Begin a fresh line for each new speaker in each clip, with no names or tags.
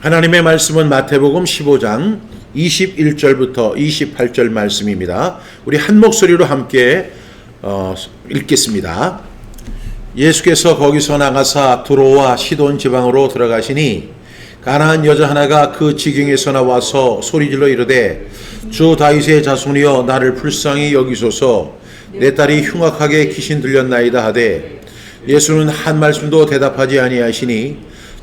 하나님의 말씀은 마태복음 15장 21절부터 28절 말씀입니다. 우리 한 목소리로 함께 어, 읽겠습니다. 예수께서 거기서 나가사 두로와 시돈 지방으로 들어가시니 가나안 여자 하나가 그 지경에서 나와서 소리질러 이르되 주 다윗의 자손이여 나를 불쌍히 여기소서 내 딸이 흉악하게 귀신 들렸나이다 하되 예수는 한 말씀도 대답하지 아니하시니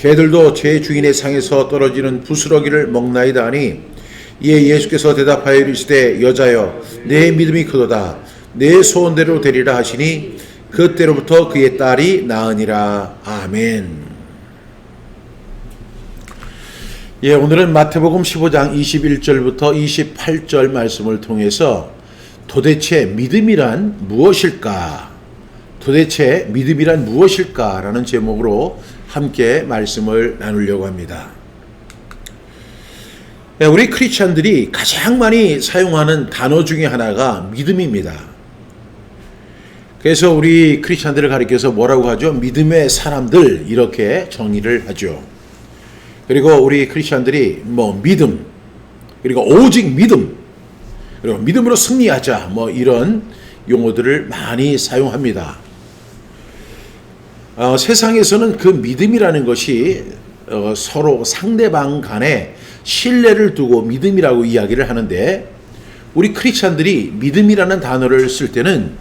개들도 제 주인의 상에서 떨어지는 부스러기를 먹나이다 하니 이에 예수께서 대답하여 이르시되 여자여 내 믿음이 크도다 내 소원대로 되리라 하시니 그때로부터 그의 딸이 나으니라 아멘. 예, 오늘은 마태복음 15장 21절부터 28절 말씀을 통해서 도대체 믿음이란 무엇일까? 도대체 믿음이란 무엇일까라는 제목으로 함께 말씀을 나누려고 합니다. 예, 우리 크리스천들이 가장 많이 사용하는 단어 중에 하나가 믿음입니다. 그래서 우리 크리스천들을 가리켜서 뭐라고 하죠? 믿음의 사람들 이렇게 정의를 하죠. 그리고 우리 크리스천들이 뭐 믿음 그리고 오직 믿음 그리고 믿음으로 승리하자 뭐 이런 용어들을 많이 사용합니다. 어, 세상에서는 그 믿음이라는 것이 어, 서로 상대방 간에 신뢰를 두고 믿음이라고 이야기를 하는데 우리 크리스천들이 믿음이라는 단어를 쓸 때는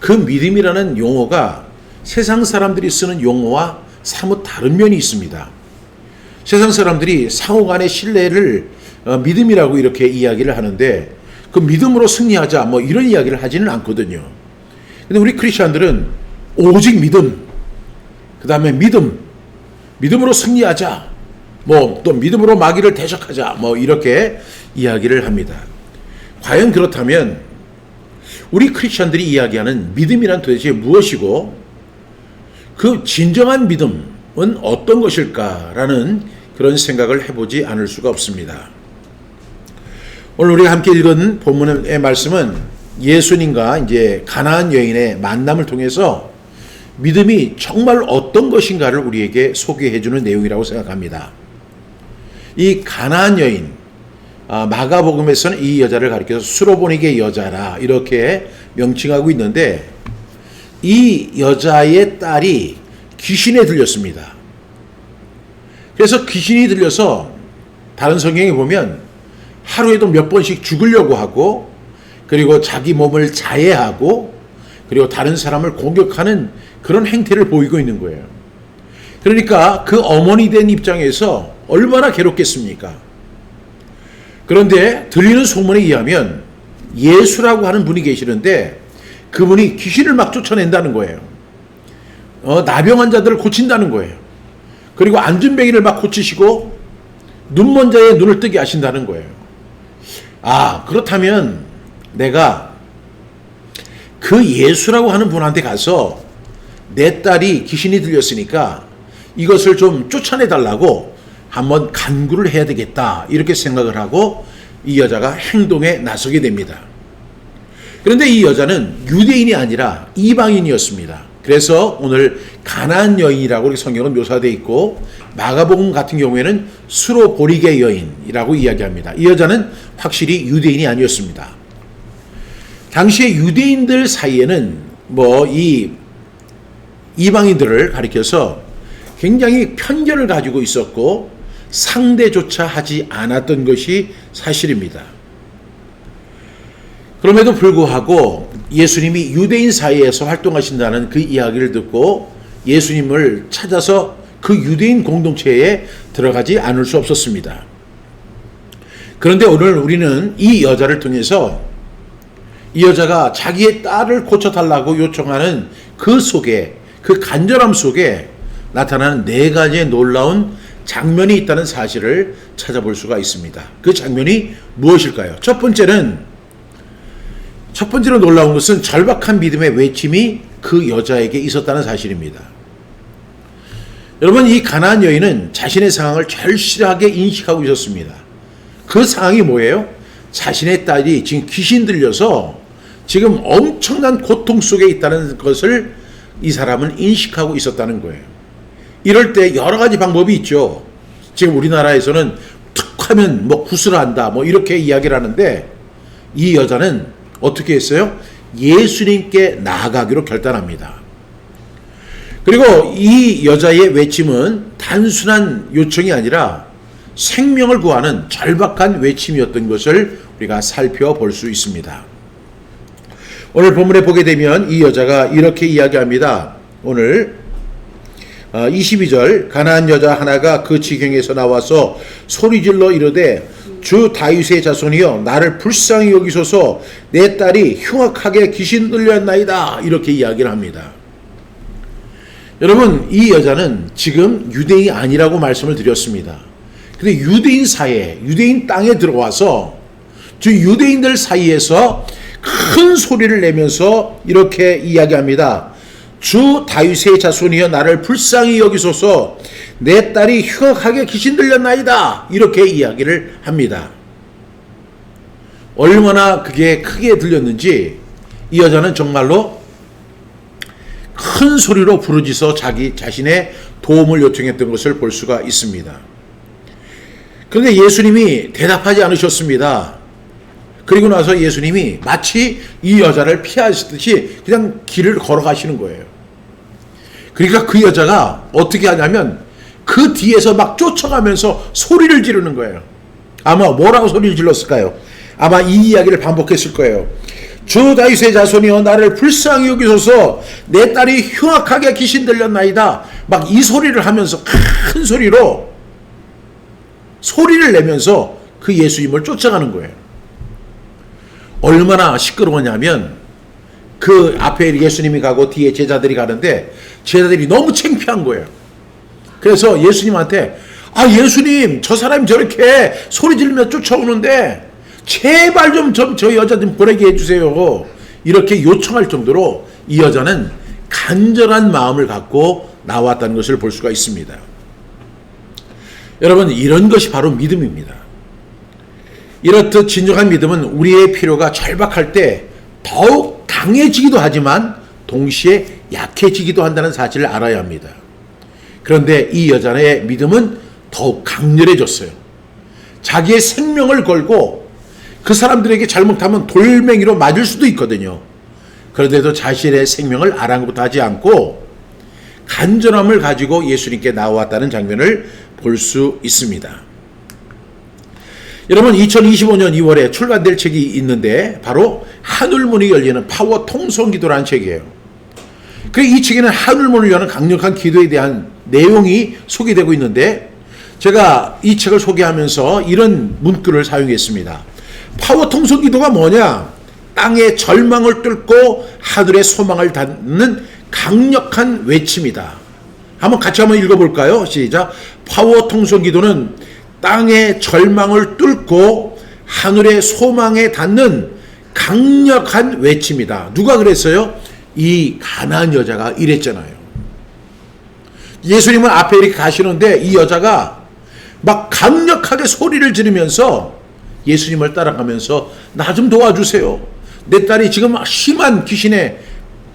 그 믿음이라는 용어가 세상 사람들이 쓰는 용어와 사뭇 다른 면이 있습니다. 세상 사람들이 상호 간의 신뢰를 어, 믿음이라고 이렇게 이야기를 하는데 그 믿음으로 승리하자 뭐 이런 이야기를 하지는 않거든요. 근데 우리 크리스천들은 오직 믿음, 그 다음에 믿음, 믿음으로 승리하자, 뭐 또 믿음으로 마귀를 대적하자, 뭐 이렇게 이야기를 합니다. 과연 그렇다면 우리 크리스천들이 이야기하는 믿음이란 도대체 무엇이고 그 진정한 믿음은 어떤 것일까라는 그런 생각을 해보지 않을 수가 없습니다. 오늘 우리가 함께 읽은 본문의 말씀은 예수님과 이제 가나안 여인의 만남을 통해서 믿음이 정말 어떤 것인가를 우리에게 소개해 주는 내용이라고 생각합니다. 이 가나안 여인 아, 마가복음에서는 이 여자를 가리켜서 수로보니게 여자라 이렇게 명칭하고 있는데 이 여자의 딸이 귀신에 들렸습니다. 그래서 귀신이 들려서 다른 성경에 보면 하루에도 몇 번씩 죽으려고 하고 그리고 자기 몸을 자해하고 그리고 다른 사람을 공격하는 그런 행태를 보이고 있는 거예요. 그러니까 그 어머니 된 입장에서 얼마나 괴롭겠습니까? 그런데 들리는 소문에 의하면 예수라고 하는 분이 계시는데 그분이 귀신을 막 쫓아낸다는 거예요. 어, 나병 환자들을 고친다는 거예요. 그리고 안전뱅이를 막 고치시고 눈먼 자의 눈을 뜨게 하신다는 거예요. 아, 그렇다면 내가 그 예수라고 하는 분한테 가서 내 딸이 귀신이 들렸으니까 이것을 좀 쫓아내 달라고 한번 간구를 해야 되겠다. 이렇게 생각을 하고 이 여자가 행동에 나서게 됩니다. 그런데 이 여자는 유대인이 아니라 이방인이었습니다. 그래서 오늘 가나안 여인이라고 성경은 묘사되어 있고 마가복음 같은 경우에는 수로 보리게 여인이라고 이야기합니다. 이 여자는 확실히 유대인이 아니었습니다. 당시에 유대인들 사이에는 뭐 이 이방인들을 가리켜서 굉장히 편견을 가지고 있었고 상대조차 하지 않았던 것이 사실입니다. 그럼에도 불구하고 예수님이 유대인 사이에서 활동하신다는 그 이야기를 듣고 예수님을 찾아서 그 유대인 공동체에 들어가지 않을 수 없었습니다. 그런데 오늘 우리는 이 여자를 통해서 이 여자가 자기의 딸을 고쳐달라고 요청하는 그 속에 그 간절함 속에 나타나는 네 가지의 놀라운 장면이 있다는 사실을 찾아볼 수가 있습니다. 그 장면이 무엇일까요? 첫 번째는 첫 번째로 놀라운 것은 절박한 믿음의 외침이 그 여자에게 있었다는 사실입니다. 여러분 이 가나안 여인은 자신의 상황을 절실하게 인식하고 있었습니다. 그 상황이 뭐예요? 자신의 딸이 지금 귀신 들려서 지금 엄청난 고통 속에 있다는 것을 이 사람은 인식하고 있었다는 거예요. 이럴 때 여러 가지 방법이 있죠. 지금 우리나라에서는 툭 하면 뭐 구슬한다 뭐 이렇게 이야기를 하는데 이 여자는 어떻게 했어요? 예수님께 나아가기로 결단합니다. 그리고 이 여자의 외침은 단순한 요청이 아니라 생명을 구하는 절박한 외침이었던 것을 우리가 살펴볼 수 있습니다. 오늘 본문에 보게 되면 이 여자가 이렇게 이야기합니다. 오늘 22절 가나안 여자 하나가 그 지경에서 나와서 소리질러 이르되 주 다윗의 자손이여 나를 불쌍히 여기소서 내 딸이 흉악하게 귀신 들렸나이다 이렇게 이야기를 합니다. 여러분 이 여자는 지금 유대인이 아니라고 말씀을 드렸습니다. 근데 유대인 사이에 유대인 땅에 들어와서 주 유대인들 사이에서 큰 소리를 내면서 이렇게 이야기합니다. 주 다윗의 자손이여 나를 불쌍히 여기소서 내 딸이 흉악하게 귀신 들렸나이다 이렇게 이야기를 합니다. 얼마나 그게 크게 들렸는지 이 여자는 정말로 큰 소리로 부르짖어 자기 자신의 도움을 요청했던 것을 볼 수가 있습니다. 그런데 예수님이 대답하지 않으셨습니다. 그리고 나서 예수님이 마치 이 여자를 피하시듯이 그냥 길을 걸어가시는 거예요. 그러니까 그 여자가 어떻게 하냐면 그 뒤에서 막 쫓아가면서 소리를 지르는 거예요. 아마 뭐라고 소리를 질렀을까요? 아마 이 이야기를 반복했을 거예요. 주 다윗의 자손이여 나를 불쌍히 여기소서 내 딸이 흉악하게 귀신 들렸나이다. 막 이 소리를 하면서 큰 소리로 소리를 내면서 그 예수님을 쫓아가는 거예요. 얼마나 시끄러웠냐면 그 앞에 예수님이 가고 뒤에 제자들이 가는데 제자들이 너무 창피한 거예요. 그래서 예수님한테 아 예수님 저 사람이 저렇게 소리 지르며 쫓아오는데 제발 좀 저 여자 좀 보내게 해주세요. 이렇게 요청할 정도로 이 여자는 간절한 마음을 갖고 나왔다는 것을 볼 수가 있습니다. 여러분 이런 것이 바로 믿음입니다. 이렇듯 진정한 믿음은 우리의 필요가 절박할 때 더욱 강해지기도 하지만 동시에 약해지기도 한다는 사실을 알아야 합니다. 그런데 이 여자의 믿음은 더욱 강렬해졌어요. 자기의 생명을 걸고 그 사람들에게 잘못하면 돌멩이로 맞을 수도 있거든요. 그런데도 자신의 생명을 아랑곳하지 않고 간절함을 가지고 예수님께 나왔다는 장면을 볼 수 있습니다. 여러분 2025년 2월에 출간될 책이 있는데 바로 하늘문이 열리는 파워 통성기도라는 책이에요. 그이 책에는 하늘문을 여는 강력한 기도에 대한 내용이 소개되고 있는데 제가 이 책을 소개하면서 이런 문구를 사용했습니다. 파워 통성 기도가 뭐냐? 땅의 절망을 뚫고 하늘의 소망을 닫는 강력한 외침이다. 한번 같이 한번 읽어볼까요? 시작. 파워 통성 기도는 땅의 절망을 뚫고 하늘의 소망에 닿는 강력한 외침이다. 누가 그랬어요? 이 가난한 여자가 이랬잖아요. 예수님은 앞에 이렇게 가시는데 이 여자가 막 강력하게 소리를 지르면서 예수님을 따라가면서 나 좀 도와주세요. 내 딸이 지금 심한 귀신에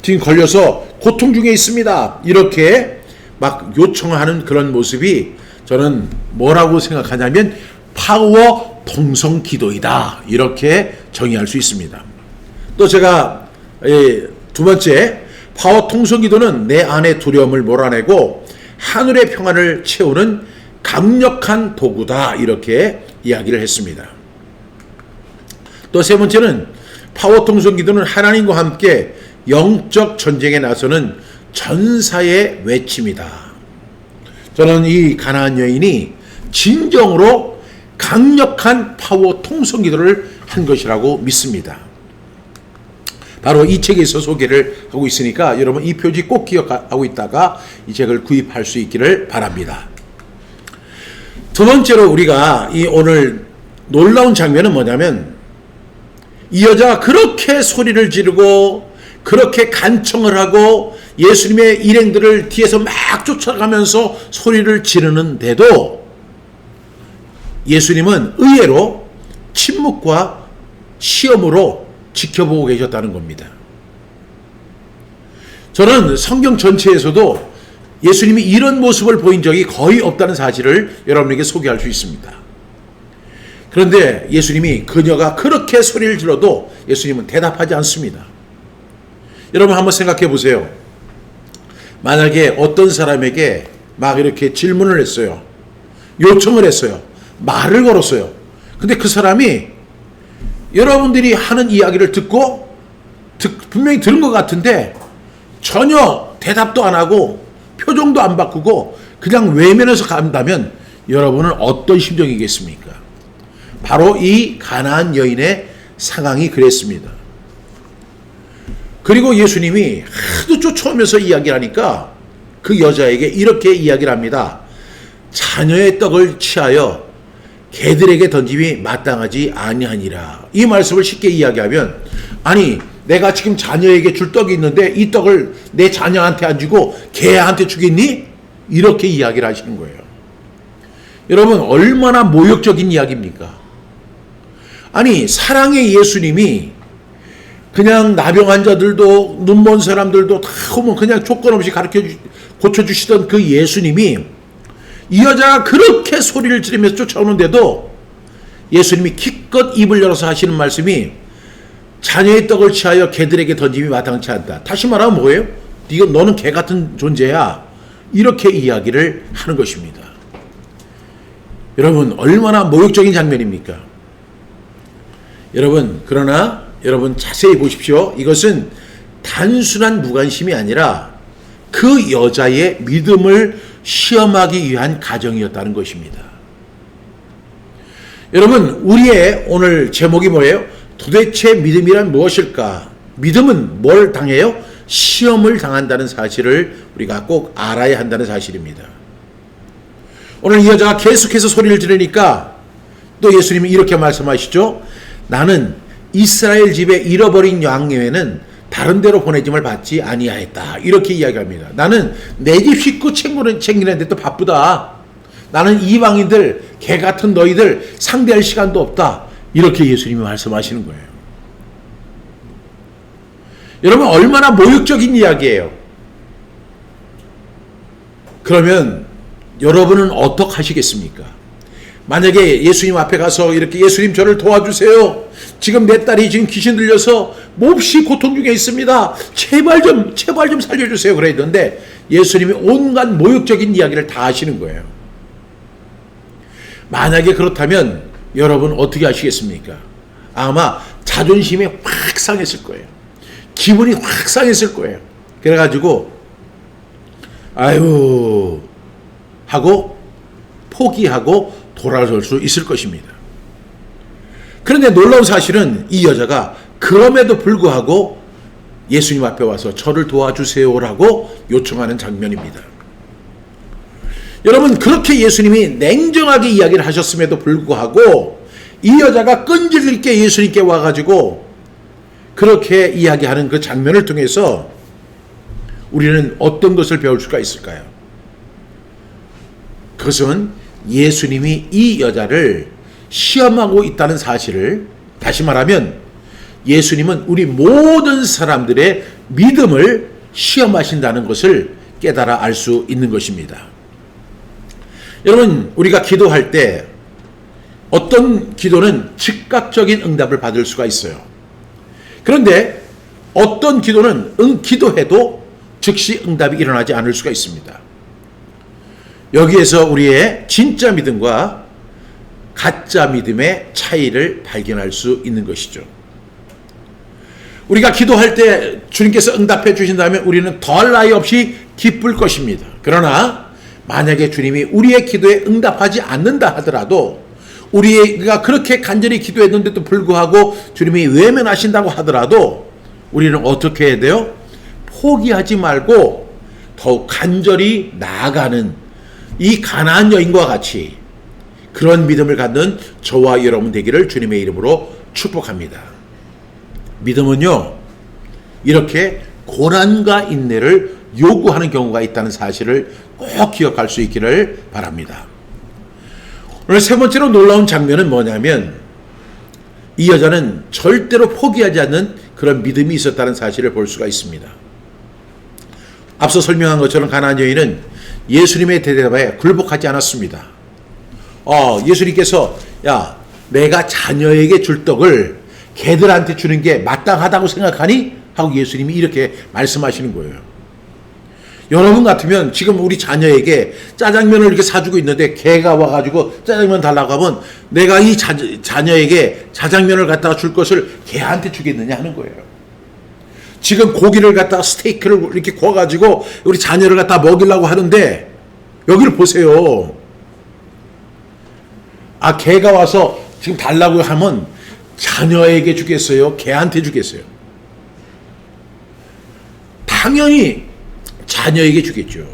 지금 걸려서 고통 중에 있습니다. 이렇게 막 요청하는 그런 모습이 저는 뭐라고 생각하냐면 파워 동성 기도이다. 이렇게 정의할 수 있습니다. 또 제가 예, 두 번째 파워 통성 기도는 내 안의 두려움을 몰아내고 하늘의 평안을 채우는 강력한 도구다. 이렇게 이야기를 했습니다. 또 세 번째는 파워 통성 기도는 하나님과 함께 영적 전쟁에 나서는 전사의 외침이다. 저는 이 가나안 여인이 진정으로 강력한 파워 통성 기도를 한 것이라고 믿습니다. 바로 이 책에서 소개를 하고 있으니까 여러분 이 표지 꼭 기억하고 있다가 이 책을 구입할 수 있기를 바랍니다. 두 번째로 우리가 이 오늘 놀라운 장면은 뭐냐면 이 여자가 그렇게 소리를 지르고 그렇게 간청을 하고 예수님의 일행들을 뒤에서 막 쫓아가면서 소리를 지르는데도 예수님은 의외로 침묵과 시험으로 지켜보고 계셨다는 겁니다. 저는 성경 전체에서도 예수님이 이런 모습을 보인 적이 거의 없다는 사실을 여러분에게 소개할 수 있습니다. 그런데 예수님이 그녀가 그렇게 소리를 질러도 예수님은 대답하지 않습니다. 여러분 한번 생각해 보세요. 만약에 어떤 사람에게 막 이렇게 질문을 했어요. 요청을 했어요. 말을 걸었어요. 근데 그 사람이 여러분들이 하는 이야기를 듣고 듣- 분명히 들은 것 같은데 전혀 대답도 안 하고 표정도 안 바꾸고 그냥 외면해서 간다면 여러분은 어떤 심정이겠습니까? 바로 이 가나안 여인의 상황이 그랬습니다. 그리고 예수님이 하도 쫓아오면서 이야기를 하니까 그 여자에게 이렇게 이야기를 합니다. 자녀의 떡을 취하여 개들에게 던짐이 마땅하지 아니하니라. 이 말씀을 쉽게 이야기하면 아니 내가 지금 자녀에게 줄 떡이 있는데 이 떡을 내 자녀한테 안 주고 개한테 주겠니? 이렇게 이야기를 하시는 거예요. 여러분 얼마나 모욕적인 이야기입니까? 아니 사랑의 예수님이 그냥 나병 환자들도 눈먼 사람들도 다 오면 그냥 조건 없이 가르쳐 주, 고쳐 주시던 그 예수님이 이 여자가 그렇게 소리를 지르면서 쫓아오는데도 예수님이 기껏 입을 열어서 하시는 말씀이 자녀의 떡을 취하여 개들에게 던짐이 마땅치 않다. 다시 말하면 뭐예요? 네가 너는 개 같은 존재야. 이렇게 이야기를 하는 것입니다. 여러분 얼마나 모욕적인 장면입니까? 여러분 그러나 여러분 자세히 보십시오. 이것은 단순한 무관심이 아니라 그 여자의 믿음을 시험하기 위한 가정이었다는 것입니다. 여러분 우리의 오늘 제목이 뭐예요? 도대체 믿음이란 무엇일까? 믿음은 뭘 당해요? 시험을 당한다는 사실을 우리가 꼭 알아야 한다는 사실입니다. 오늘 이 여자가 계속해서 소리를 지르니까 또 예수님이 이렇게 말씀하시죠. 나는 이스라엘 집에 잃어버린 양 외에는 다른 데로 보내짐을 받지 아니하였다. 이렇게 이야기합니다. 나는 내 집 식구 챙기는 챙기는데 또 바쁘다. 나는 이방인들 개 같은 너희들 상대할 시간도 없다. 이렇게 예수님이 말씀하시는 거예요. 여러분 얼마나 모욕적인 이야기예요. 그러면 여러분은 어떻게 하시겠습니까? 만약에 예수님 앞에 가서 이렇게 예수님 저를 도와주세요. 지금 내 딸이 지금 귀신 들려서 몹시 고통 중에 있습니다. 제발 좀 제발 좀 살려주세요. 그랬는데 예수님이 온갖 모욕적인 이야기를 다 하시는 거예요. 만약에 그렇다면 여러분 어떻게 하시겠습니까? 아마 자존심이 확 상했을 거예요. 기분이 확 상했을 거예요. 그래가지고 아유 하고 포기하고 돌아설 수 있을 것입니다. 그런데 놀라운 사실은 이 여자가 그럼에도 불구하고 예수님 앞에 와서 저를 도와주세요라고 요청하는 장면입니다. 여러분 그렇게 예수님이 냉정하게 이야기를 하셨음에도 불구하고 이 여자가 끈질기게 예수님께 와가지고 그렇게 이야기하는 그 장면을 통해서 우리는 어떤 것을 배울 수가 있을까요? 그것은 예수님이 이 여자를 시험하고 있다는 사실을 다시 말하면 예수님은 우리 모든 사람들의 믿음을 시험하신다는 것을 깨달아 알 수 있는 것입니다. 여러분, 우리가 기도할 때 어떤 기도는 즉각적인 응답을 받을 수가 있어요. 그런데 어떤 기도는 응, 기도해도 즉시 응답이 일어나지 않을 수가 있습니다. 여기에서 우리의 진짜 믿음과 가짜 믿음의 차이를 발견할 수 있는 것이죠. 우리가 기도할 때 주님께서 응답해 주신다면 우리는 더할 나위 없이 기쁠 것입니다. 그러나 만약에 주님이 우리의 기도에 응답하지 않는다 하더라도 우리가 그렇게 간절히 기도했는데도 불구하고 주님이 외면하신다고 하더라도 우리는 어떻게 해야 돼요? 포기하지 말고 더욱 간절히 나아가는 이 가나안 여인과 같이 그런 믿음을 갖는 저와 여러분 되기를 주님의 이름으로 축복합니다. 믿음은요, 이렇게 고난과 인내를 요구하는 경우가 있다는 사실을 꼭 기억할 수 있기를 바랍니다. 오늘 세 번째로 놀라운 장면은 뭐냐면 이 여자는 절대로 포기하지 않는 그런 믿음이 있었다는 사실을 볼 수가 있습니다. 앞서 설명한 것처럼 가나안 여인은 예수님의 대답에 굴복하지 않았습니다. 어, 예수님께서 야, 내가 자녀에게 줄 떡을 개들한테 주는 게 마땅하다고 생각하니? 하고 예수님이 이렇게 말씀하시는 거예요. 여러분 같으면 지금 우리 자녀에게 짜장면을 이렇게 사주고 있는데 개가 와가지고 짜장면 달라고 하면 내가 이 자, 자녀에게 자장면을 갖다가 줄 것을 개한테 주겠느냐 하는 거예요. 지금 고기를 갖다가 스테이크를 이렇게 구워가지고 우리 자녀를 갖다 먹이려고 하는데 여기를 보세요. 아, 개가 와서 지금 달라고 하면 자녀에게 주겠어요? 개한테 주겠어요? 당연히 자녀에게 주겠죠.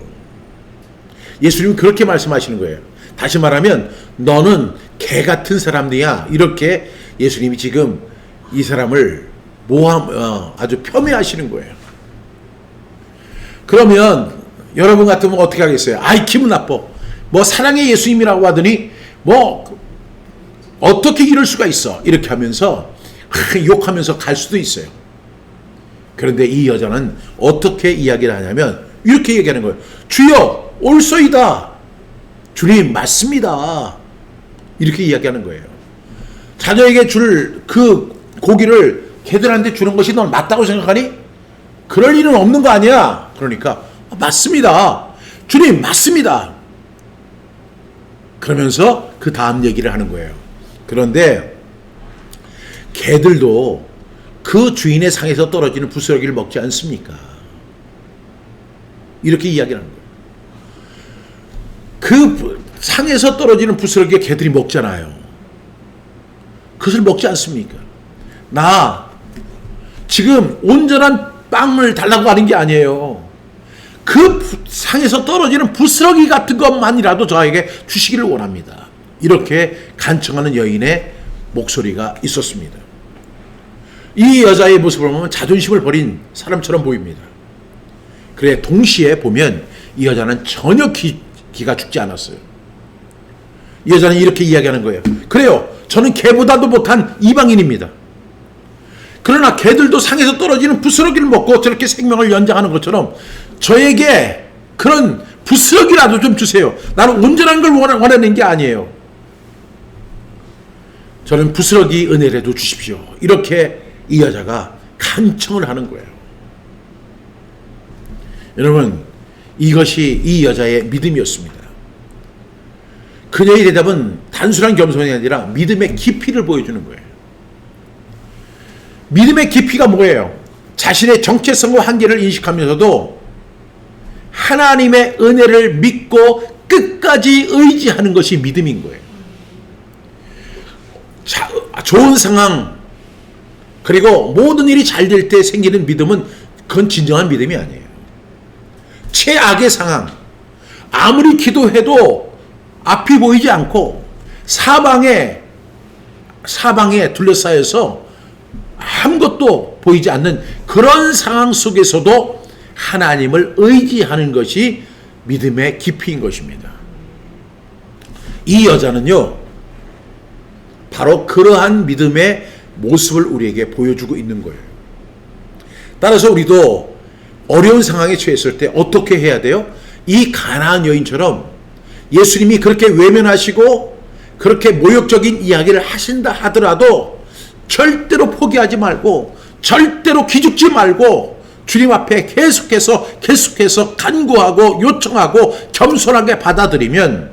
예수님은 그렇게 말씀하시는 거예요. 다시 말하면 너는 개 같은 사람이야. 이렇게 예수님이 지금 이 사람을 모함 어, 아주 폄훼하시는 거예요. 그러면 여러분 같으면 어떻게 하겠어요? 아이 기분 나빠. 뭐 사랑의 예수님이라고 하더니 뭐 어떻게 이럴 수가 있어? 이렇게 하면서 욕하면서 갈 수도 있어요. 그런데 이 여자는 어떻게 이야기를 하냐면 이렇게 얘기하는 거예요. 주여 올소이다. 주님 맞습니다. 이렇게 이야기하는 거예요. 자녀에게 줄 그 고기를 개들한테 주는 것이 넌 맞다고 생각하니? 그럴 일은 없는 거 아니야. 그러니까 맞습니다. 주님 맞습니다. 그러면서 그 다음 얘기를 하는 거예요. 그런데 개들도 그 주인의 상에서 떨어지는 부스러기를 먹지 않습니까? 이렇게 이야기를 하는 거예요. 그 상에서 떨어지는 부스러기 개들이 먹잖아요. 그것을 먹지 않습니까? 나 지금 온전한 빵을 달라고 하는 게 아니에요. 그 상에서 떨어지는 부스러기 같은 것만이라도 저에게 주시기를 원합니다. 이렇게 간청하는 여인의 목소리가 있었습니다. 이 여자의 모습을 보면 자존심을 버린 사람처럼 보입니다. 그래 동시에 보면 이 여자는 전혀 기, 기가 죽지 않았어요. 이 여자는 이렇게 이야기하는 거예요. 그래요. 저는 개보다도 못한 이방인입니다. 그러나 개들도 상에서 떨어지는 부스러기를 먹고 저렇게 생명을 연장하는 것처럼 저에게 그런 부스러기라도 좀 주세요. 나는 온전한 걸 원하는 게 아니에요. 저는 부스러기 은혜라도 주십시오. 이렇게 이 여자가 간청을 하는 거예요. 여러분, 이것이 이 여자의 믿음이었습니다. 그녀의 대답은 단순한 겸손이 아니라 믿음의 깊이를 보여주는 거예요. 믿음의 깊이가 뭐예요? 자신의 정체성과 한계를 인식하면서도 하나님의 은혜를 믿고 끝까지 의지하는 것이 믿음인 거예요. 자, 좋은 상황, 그리고 모든 일이 잘 될 때 생기는 믿음은 그건 진정한 믿음이 아니에요. 최악의 상황, 아무리 기도해도 앞이 보이지 않고 사방에 사방에 둘러싸여서 아무것도 보이지 않는 그런 상황 속에서도 하나님을 의지하는 것이 믿음의 깊이인 것입니다. 이 여자는요, 바로 그러한 믿음의 모습을 우리에게 보여주고 있는 거예요. 따라서 우리도 어려운 상황에 처했을 때 어떻게 해야 돼요? 이 가나안 여인처럼 예수님이 그렇게 외면하시고 그렇게 모욕적인 이야기를 하신다 하더라도 절대로 포기하지 말고 절대로 기죽지 말고 주님 앞에 계속해서 계속해서 간구하고 요청하고 겸손하게 받아들이면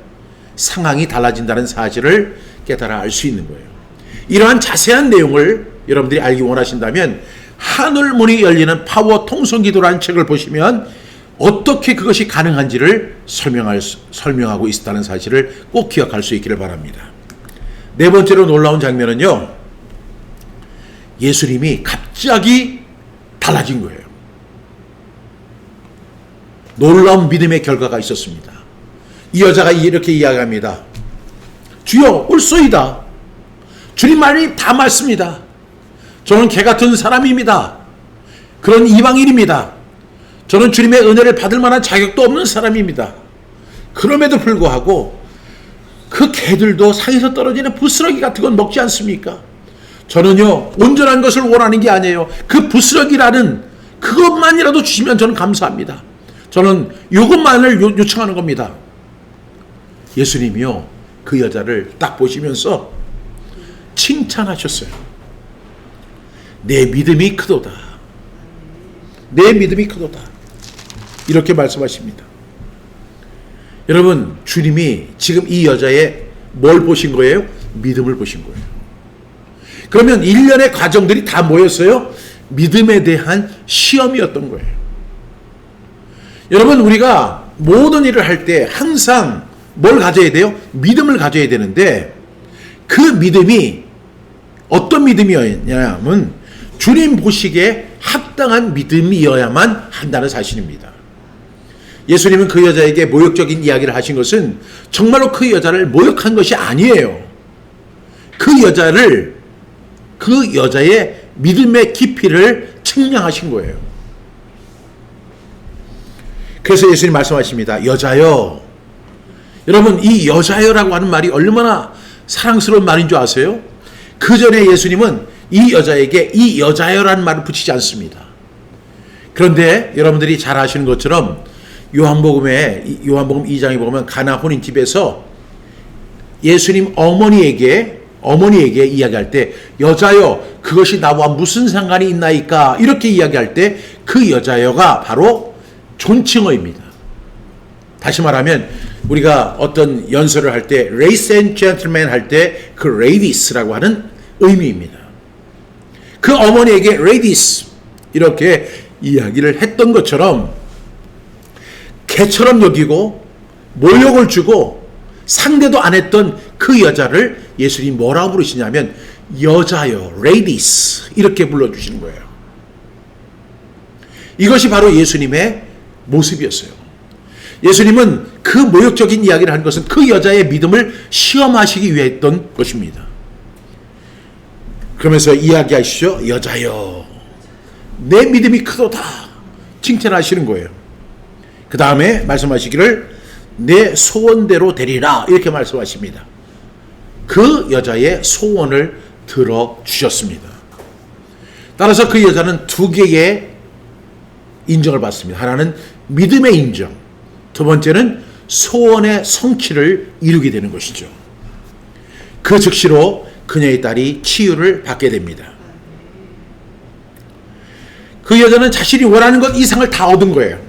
상황이 달라진다는 사실을 깨달아 알 수 있는 거예요. 이러한 자세한 내용을 여러분들이 알기 원하신다면 하늘 문이 열리는 파워 통성 기도라는 책을 보시면 어떻게 그것이 가능한지를 설명할, 설명하고 있다는 사실을 꼭 기억할 수 있기를 바랍니다. 네 번째로 놀라운 장면은요, 예수님이 갑자기 달라진 거예요. 놀라운 믿음의 결과가 있었습니다. 이 여자가 이렇게 이야기합니다. 주여 올소이다. 주님 말이 다 맞습니다. 저는 개 같은 사람입니다. 그런 이방인입니다. 저는 주님의 은혜를 받을 만한 자격도 없는 사람입니다. 그럼에도 불구하고 그 개들도 상에서 떨어지는 부스러기 같은 건 먹지 않습니까? 저는요, 온전한 것을 원하는 게 아니에요. 그 부스러기라는 그것만이라도 주시면 저는 감사합니다. 저는 이것만을 요, 요청하는 겁니다. 예수님이요, 그 여자를 딱 보시면서 칭찬하셨어요. 내 믿음이 크도다. 내 믿음이 크도다. 이렇게 말씀하십니다. 여러분, 주님이 지금 이 여자의 뭘 보신 거예요? 믿음을 보신 거예요. 그러면 일련의 과정들이 다 뭐였어요? 믿음에 대한 시험이었던 거예요. 여러분, 우리가 모든 일을 할 때 항상 뭘 가져야 돼요? 믿음을 가져야 되는데 그 믿음이 어떤 믿음이었냐면 주님 보시기에 합당한 믿음이어야만 한다는 사실입니다. 예수님은 그 여자에게 모욕적인 이야기를 하신 것은 정말로 그 여자를 모욕한 것이 아니에요. 그 여자를 그 여자의 믿음의 깊이를 측량하신 거예요. 그래서 예수님 말씀하십니다. 여자여. 여러분, 이 여자여라고 하는 말이 얼마나 사랑스러운 말인 줄 아세요? 그 전에 예수님은 이 여자에게 이 여자여라는 말을 붙이지 않습니다. 그런데 여러분들이 잘 아시는 것처럼 요한복음에 요한복음 2장에 보면 가나 혼인 집에서 예수님 어머니에게 어머니에게 이야기할 때 여자여 그것이 나와 무슨 상관이 있나이까 이렇게 이야기할 때 그 여자여가 바로 존칭어입니다. 다시 말하면 우리가 어떤 연설을 할 때 race and gentleman 할 때 그 ladies라고 하는 의미입니다. 그 어머니에게 ladies 이렇게 이야기를 했던 것처럼 개처럼 여기고 모욕을 주고 상대도 안 했던 그 여자를 예수님이 뭐라고 부르시냐면 여자여, ladies 이렇게 불러주시는 거예요. 이것이 바로 예수님의 모습이었어요. 예수님은 그 모욕적인 이야기를 한 것은 그 여자의 믿음을 시험하시기 위해 했던 것입니다. 그러면서 이야기하시죠. 여자여, 내 믿음이 크도다. 칭찬하시는 거예요. 그 다음에 말씀하시기를 내 소원대로 되리라. 이렇게 말씀하십니다. 그 여자의 소원을 들어주셨습니다. 따라서 그 여자는 두 개의 인정을 받습니다. 하나는 믿음의 인정, 두 번째는 소원의 성취를 이루게 되는 것이죠. 그 즉시로 그녀의 딸이 치유를 받게 됩니다. 그 여자는 자신이 원하는 것 이상을 다 얻은 거예요.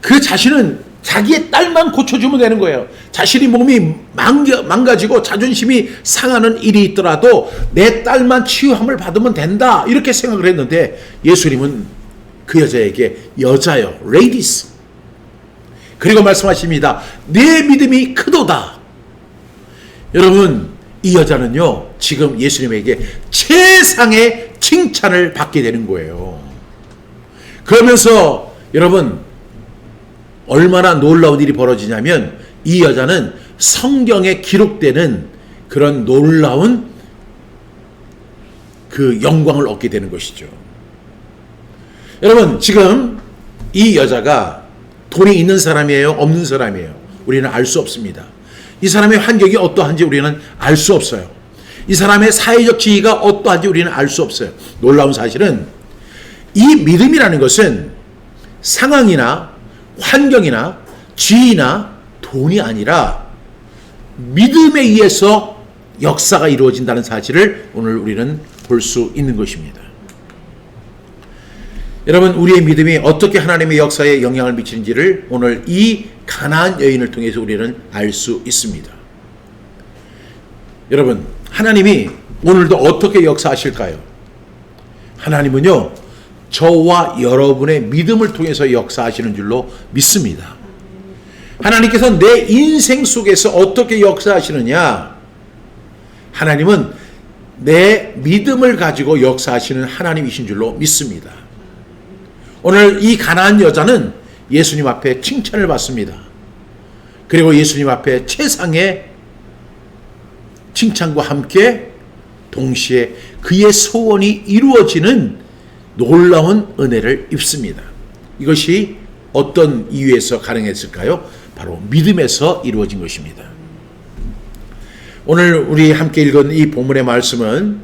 그 자신은 자기의 딸만 고쳐주면 되는 거예요. 자신이 몸이 망겨, 망가지고 자존심이 상하는 일이 있더라도 내 딸만 치유함을 받으면 된다. 이렇게 생각을 했는데 예수님은 그 여자에게 여자여, ladies. 그리고 말씀하십니다. 내 믿음이 크도다. 여러분, 이 여자는요, 지금 예수님에게 최상의 칭찬을 받게 되는 거예요. 그러면서 여러분, 얼마나 놀라운 일이 벌어지냐면 이 여자는 성경에 기록되는 그런 놀라운 그 영광을 얻게 되는 것이죠. 여러분, 지금 이 여자가 돈이 있는 사람이에요? 없는 사람이에요? 우리는 알 수 없습니다. 이 사람의 환경이 어떠한지 우리는 알 수 없어요. 이 사람의 사회적 지위가 어떠한지 우리는 알 수 없어요. 놀라운 사실은 이 믿음이라는 것은 상황이나 환경이나 지위나 돈이 아니라 믿음에 의해서 역사가 이루어진다는 사실을 오늘 우리는 볼 수 있는 것입니다. 여러분 우리의 믿음이 어떻게 하나님의 역사에 영향을 미치는지를 오늘 이 가나안 여인을 통해서 우리는 알 수 있습니다. 여러분 하나님이 오늘도 어떻게 역사하실까요? 하나님은요 저와 여러분의 믿음을 통해서 역사하시는 줄로 믿습니다. 하나님께서 내 인생 속에서 어떻게 역사하시느냐? 하나님은 내 믿음을 가지고 역사하시는 하나님이신 줄로 믿습니다. 오늘 이 가난한 여자는 예수님 앞에 칭찬을 받습니다. 그리고 예수님 앞에 최상의 칭찬과 함께 동시에 그의 소원이 이루어지는 놀라운 은혜를 입습니다. 이것이 어떤 이유에서 가능했을까요? 바로 믿음에서 이루어진 것입니다. 오늘 우리 함께 읽은 이 본문의 말씀은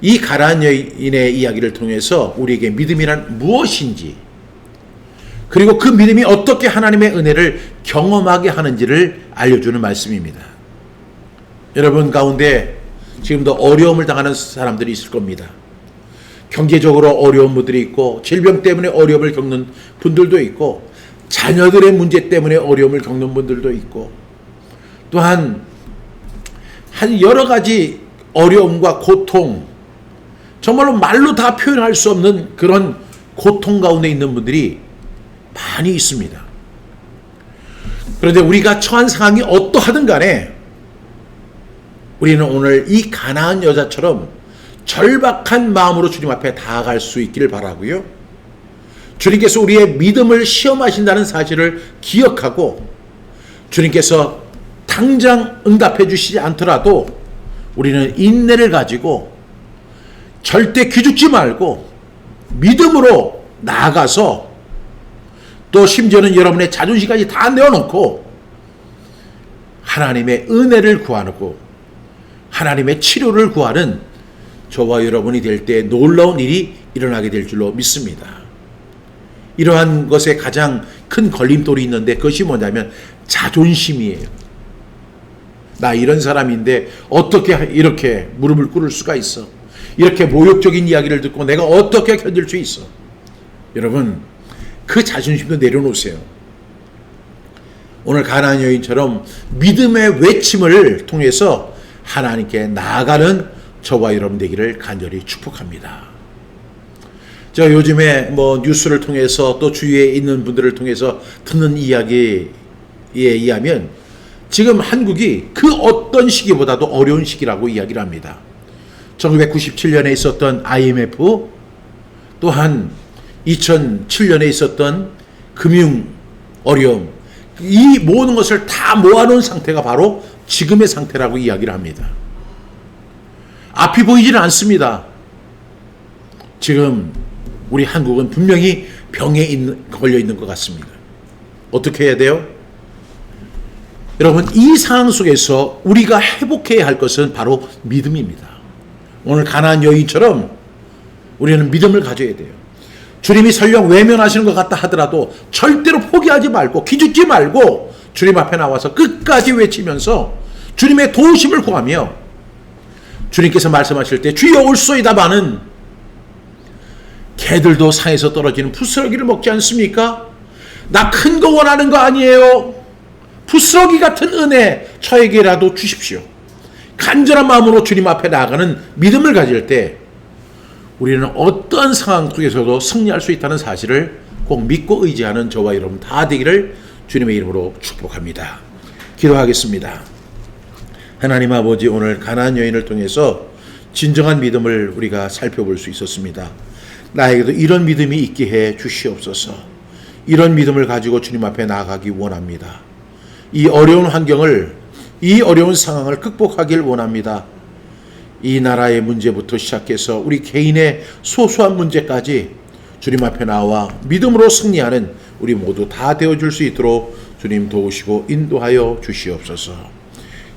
이 가란 여인의 이야기를 통해서 우리에게 믿음이란 무엇인지 그리고 그 믿음이 어떻게 하나님의 은혜를 경험하게 하는지를 알려주는 말씀입니다. 여러분 가운데 지금도 어려움을 당하는 사람들이 있을 겁니다. 경제적으로 어려운 분들이 있고 질병 때문에 어려움을 겪는 분들도 있고 자녀들의 문제 때문에 어려움을 겪는 분들도 있고 또한 한 여러 가지 어려움과 고통 정말로 말로 다 표현할 수 없는 그런 고통 가운데 있는 분들이 많이 있습니다. 그런데 우리가 처한 상황이 어떠하든 간에 우리는 오늘 이 가나안 여자처럼 절박한 마음으로 주님 앞에 다가갈 수 있기를 바라고요. 주님께서 우리의 믿음을 시험하신다는 사실을 기억하고 주님께서 당장 응답해 주시지 않더라도 우리는 인내를 가지고 절대 기죽지 말고 믿음으로 나아가서 또 심지어는 여러분의 자존심까지 다 내어놓고 하나님의 은혜를 구하고 하나님의 치료를 구하는 저와 여러분이 될 때 놀라운 일이 일어나게 될 줄로 믿습니다. 이러한 것에 가장 큰 걸림돌이 있는데 그것이 뭐냐면 자존심이에요. 나 이런 사람인데 어떻게 이렇게 무릎을 꿇을 수가 있어? 이렇게 모욕적인 이야기를 듣고 내가 어떻게 견딜 수 있어? 여러분, 그 자존심도 내려놓으세요. 오늘 가나안 여인처럼 믿음의 외침을 통해서 하나님께 나아가는 저와 여러분 되기를 간절히 축복합니다. 저 요즘에 뭐 뉴스를 통해서 또 주위에 있는 분들을 통해서 듣는 이야기에 의하면 지금 한국이 그 어떤 시기보다도 어려운 시기라고 이야기를 합니다. 1997년에 있었던 IMF 또한 2007년에 있었던 금융 어려움 이 모든 것을 다 모아놓은 상태가 바로 지금의 상태라고 이야기를 합니다. 앞이 보이지는 않습니다. 지금 우리 한국은 분명히 병에 있는, 걸려 있는 것 같습니다. 어떻게 해야 돼요? 여러분, 이 상황 속에서 우리가 회복해야 할 것은 바로 믿음입니다. 오늘 가나안 여인처럼 우리는 믿음을 가져야 돼요. 주님이 설령 외면하시는 것 같다 하더라도 절대로 포기하지 말고 기죽지 말고 주님 앞에 나와서 끝까지 외치면서 주님의 도우심을 구하며 주님께서 말씀하실 때 주여 올소이다마는 개들도 상에서 떨어지는 부스러기를 먹지 않습니까? 나 큰 거 원하는 거 아니에요. 부스러기 같은 은혜 저에게라도 주십시오. 간절한 마음으로 주님 앞에 나아가는 믿음을 가질 때 우리는 어떤 상황 속에서도 승리할 수 있다는 사실을 꼭 믿고 의지하는 저와 여러분 다 되기를 주님의 이름으로 축복합니다. 기도하겠습니다. 하나님 아버지 오늘 가나안 여인을 통해서 진정한 믿음을 우리가 살펴볼 수 있었습니다. 나에게도 이런 믿음이 있게 해 주시옵소서. 이런 믿음을 가지고 주님 앞에 나아가기 원합니다. 이 어려운 환경을 이 어려운 상황을 극복하길 원합니다. 이 나라의 문제부터 시작해서 우리 개인의 소소한 문제까지 주님 앞에 나와 믿음으로 승리하는 우리 모두 다 되어줄 수 있도록 주님 도우시고 인도하여 주시옵소서.